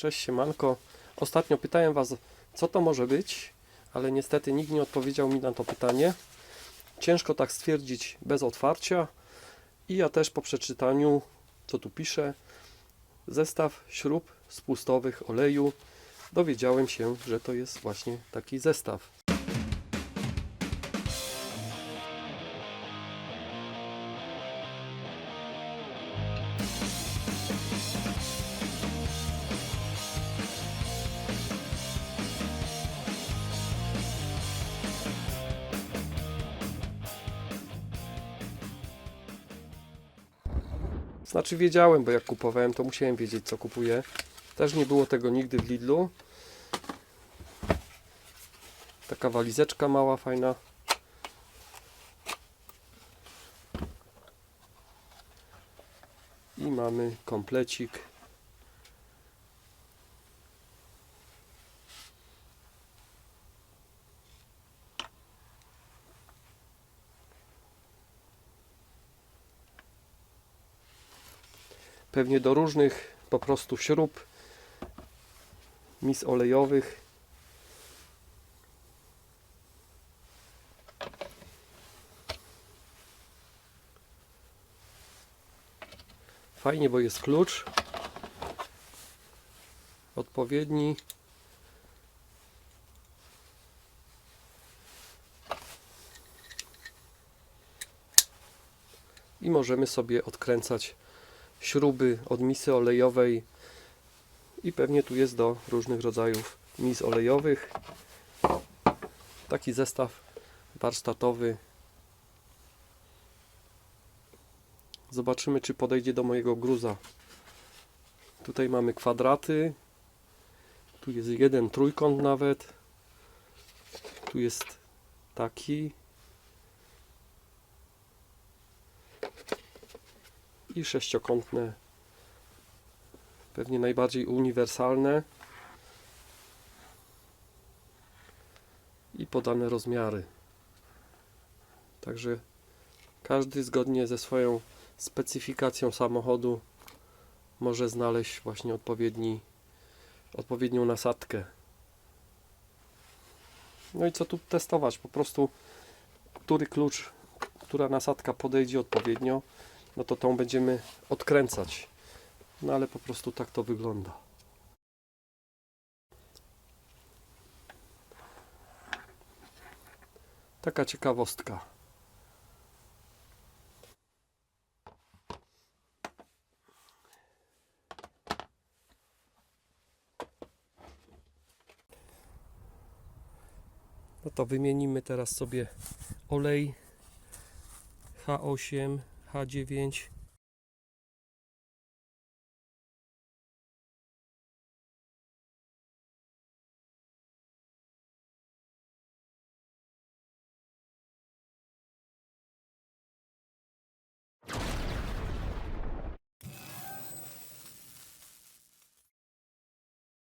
Cześć siemanko. Ostatnio pytałem Was, co to może być, ale niestety nikt nie odpowiedział mi na to pytanie. Ciężko tak stwierdzić bez otwarcia. I ja też po przeczytaniu, co tu pisze, zestaw śrub spustowych oleju, dowiedziałem się, że to jest właśnie taki zestaw. Znaczy wiedziałem, bo jak kupowałem, to musiałem wiedzieć, co kupuję. Też nie było tego nigdy w Lidlu. Taka walizeczka mała, fajna. I mamy komplecik. Pewnie do różnych po prostu śrub mis olejowych. Fajnie, bo jest klucz odpowiedni. I możemy sobie odkręcać śruby od misy olejowej i pewnie tu jest do różnych rodzajów mis olejowych. Taki zestaw warsztatowy. Zobaczymy, czy podejdzie do mojego gruza. Tutaj mamy kwadraty. Tu jest jeden trójkąt nawet. Tu jest taki. I sześciokątne. Pewnie najbardziej uniwersalne. I podane rozmiary. Także każdy zgodnie ze swoją specyfikacją samochodu może znaleźć właśnie odpowiedni, odpowiednią nasadkę. No i co tu testować? Po prostu który klucz, która nasadka podejdzie odpowiednio, no to tą będziemy odkręcać. No ale po prostu tak to wygląda. Taka ciekawostka. No to wymienimy teraz sobie olej H8, H9